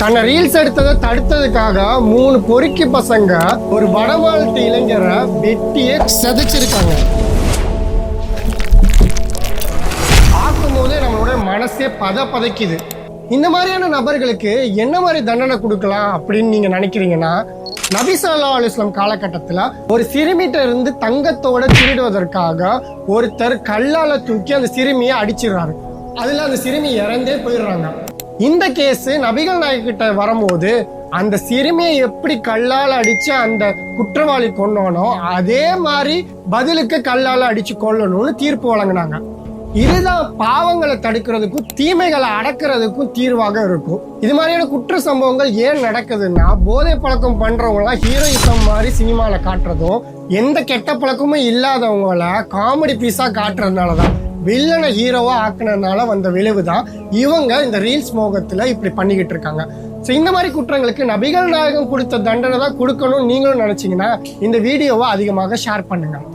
தன்னை ரீல்ஸ் எடுத்ததை தடுத்ததுக்காக மூணு பொறுக்கி பசங்க ஒரு வடமாநிலத்து இளைஞரை வெட்டியே செதைச்சிருக்காங்க. பார்க்கும்போதே நம்மளோட மனசே பத பதைக்குது. இந்த மாதிரியான நபர்களுக்கு என்ன மாதிரி தண்டனை கொடுக்கலாம் அப்படின்னு நீங்க நினைக்கிறீங்கன்னா நபி சல்லா அலுவலாம் காலகட்டத்தில் ஒரு சிறுமிட்ட இருந்து தங்கத்தோட திருடுவதற்காக ஒருத்தர் கல்லால தூக்கி அந்த சிறுமியை அடிச்சிடுறாரு. அதில் அந்த சிறுமி இறந்தே போயிடுறாங்க. இந்த கேஸ் நபிகள் நாயகிட்ட வரும்போது அந்த சிறுமியை எப்படி கல்லால் அடிச்சு அந்த குற்றவாளி கொன்னோனோ அதே மாதிரி பதிலுக்கு கல்லால் அடிச்சு கொல்லணும்னு தீர்ப்பு வழங்கினாங்க. இதுதான் பாவங்களை தடுக்கிறதுக்கும் தீமைகளை அடக்கிறதுக்கும் தீர்வாக இருக்கும். இது மாதிரியான குற்ற சம்பவங்கள் ஏன் நடக்குதுன்னா போதை பழக்கம் பண்றவங்களாம் ஹீரோயிசம் மாதிரி சினிமாவில் காட்டுறதும் எந்த கெட்ட பழக்கமும் இல்லாதவங்கள காமெடி பீஸா காட்டுறதுனால தான் வில்லனை ஹீரோவாக ஆக்கினதுனால வந்த விளைவு தான் இவங்க இந்த ரீல்ஸ் மோகத்தில் இப்படி பண்ணிக்கிட்டு இருக்காங்க. ஸோ இந்த மாதிரி குற்றங்களுக்கு நபிகள் நாயகம் கொடுத்த தண்டனை தான் கொடுக்கணும்னு நீங்களும் நினச்சிங்கன்னா இந்த வீடியோவை அதிகமாக ஷேர் பண்ணுங்கள்